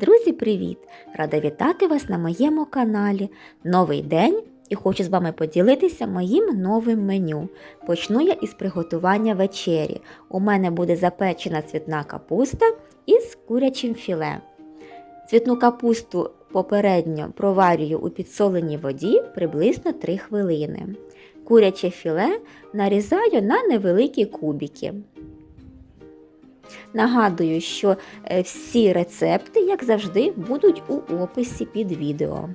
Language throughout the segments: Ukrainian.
Друзі, привіт! Рада вітати вас на моєму каналі. Новий день і хочу з вами поділитися моїм новим меню. Почну я із приготування вечері. У мене буде запечена цвітна капуста із курячим філе. Цвітну капусту попередньо проварюю у підсоленій воді приблизно 3 хвилини. Куряче філе нарізаю на невеликі кубики. Нагадую, що е, всі рецепти, як завжди, будуть у описі під відео.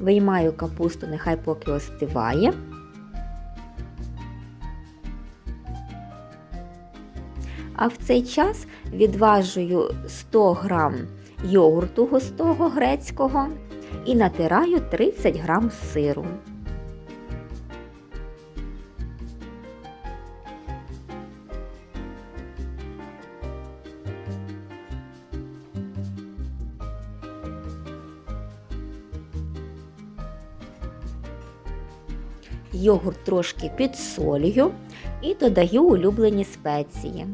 Виймаю капусту, нехай поки остиває. А в цей час відважую 100 г йогурту густого грецького і натираю 30 грам сиру. Йогурт трошки підсолюю і додаю улюблені спеції.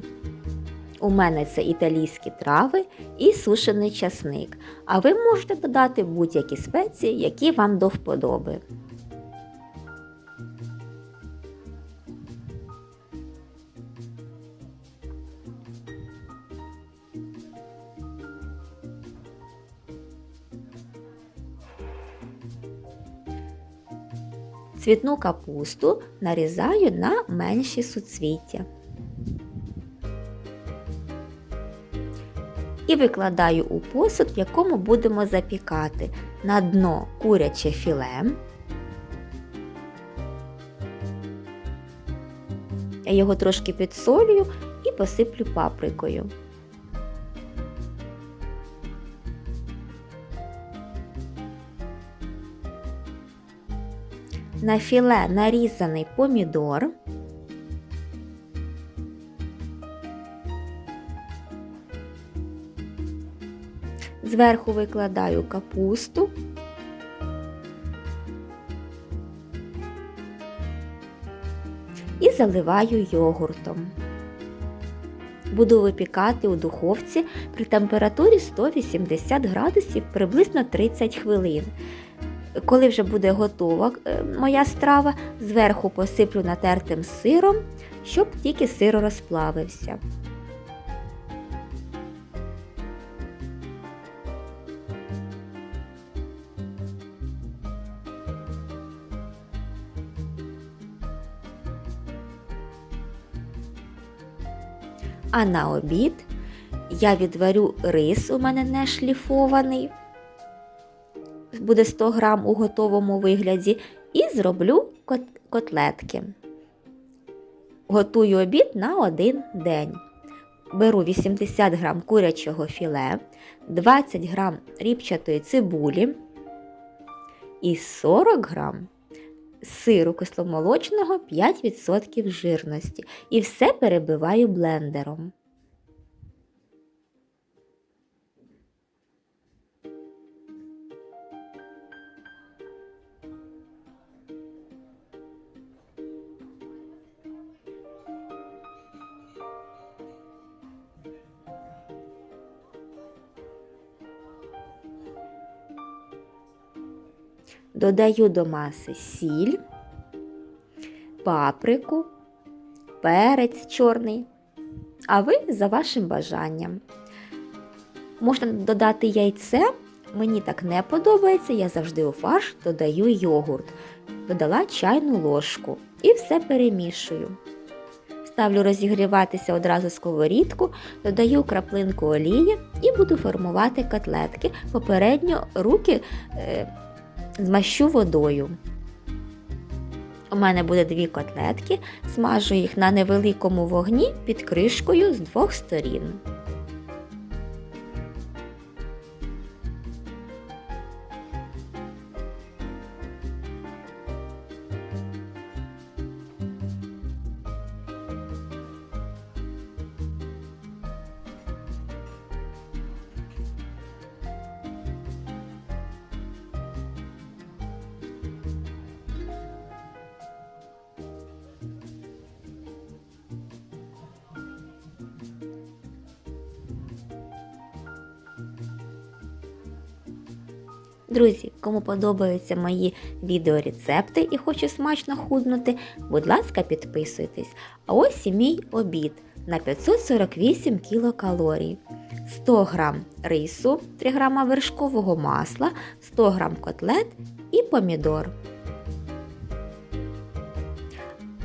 У мене це італійські трави і сушений часник, а ви можете додати будь-які спеції, які вам до вподоби. Цвітну капусту нарізаю на менші суцвіття. І викладаю у посуд, в якому будемо запікати на дно куряче філе. Я його трошки підсолюю і посиплю паприкою. На філе нарізаний помідор. Зверху викладаю капусту. І заливаю йогуртом. Буду випікати у духовці при температурі 180 градусів приблизно 30 хвилин. Коли вже буде готова е, моя страва, зверху посиплю натертим сиром, щоб тільки сир розплавився. А на обід я відварю рис, у мене не шліфований, буде 100 грам у готовому вигляді, і зроблю котлетки. Готую обід на один день. Беру 80 грам курячого філе, 20 грам ріпчатої цибулі і 40 грам сиру кисломолочного 5% жирності. І все перебиваю блендером. Додаю до маси сіль, паприку, перець чорний, а ви за вашим бажанням. Можна додати яйце, мені так не подобається, я завжди у фарш додаю йогурт. Додала чайну ложку і все перемішую. Ставлю розігріватися одразу сковорідку, додаю краплинку олії і буду формувати котлетки. Попередньо руки е, змащу водою. У мене буде дві котлетки, смажу їх на невеликому вогні під кришкою з двох сторін. Друзі, кому подобаються мої відеорецепти і хочу смачно худнути, будь ласка, підписуйтесь. А ось і мій обід на 548 кілокалорій. 100 г рису, 3 г вершкового масла, 100 г котлет і помідор.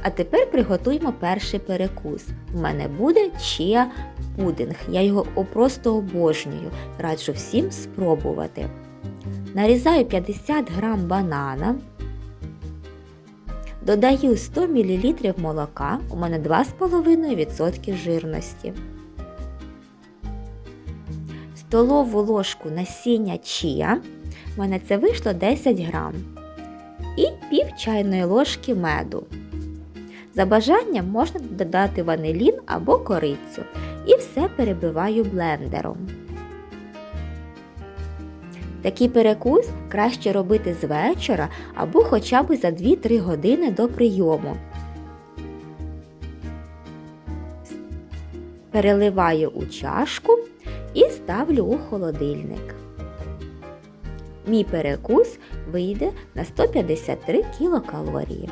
А тепер приготуємо перший перекус. У мене буде чия пудинг. Я його просто обожнюю. Раджу всім спробувати. Нарізаю 50 г банана. Додаю 100 мл молока, у мене 2,5% жирності. Столову ложку насіння чія, у мене це вийшло 10 грам. І пів чайної ложки меду. За бажанням можна додати ванилін або корицю. І все перебиваю блендером. Такий перекус краще робити з вечора або хоча б за 2-3 години до прийому. Переливаю у чашку і ставлю у холодильник. Мій перекус вийде на 153 кілокалорії.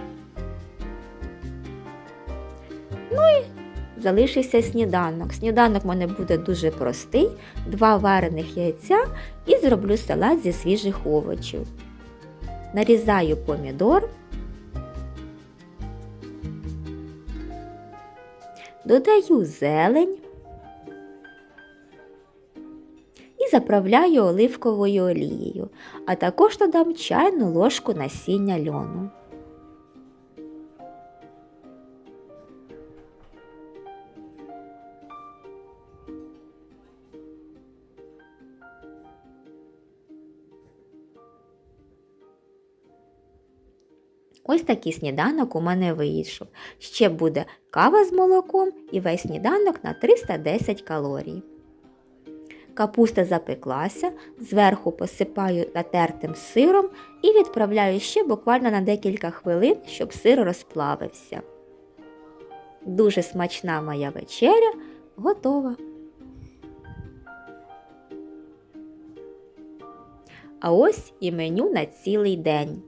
Залишився сніданок. Сніданок в мене буде дуже простий, два варених яйця і зроблю салат зі свіжих овочів. Нарізаю помідор, додаю зелень і заправляю оливковою олією, а також додам чайну ложку насіння льону. Ось такий сніданок у мене вийшов. Ще буде кава з молоком і весь сніданок на 310 калорій. Капуста запеклася, зверху посипаю натертим сиром і відправляю ще буквально на декілька хвилин, щоб сир розплавився. Дуже смачна моя вечеря готова. А ось і меню на цілий день.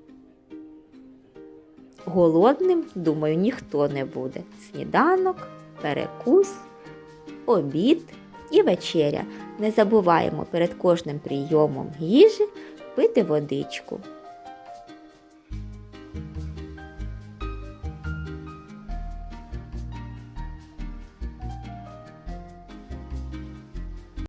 Голодним, думаю, ніхто не буде. Сніданок, перекус, обід і вечеря. Не забуваємо перед кожним прийомом їжі пити водичку.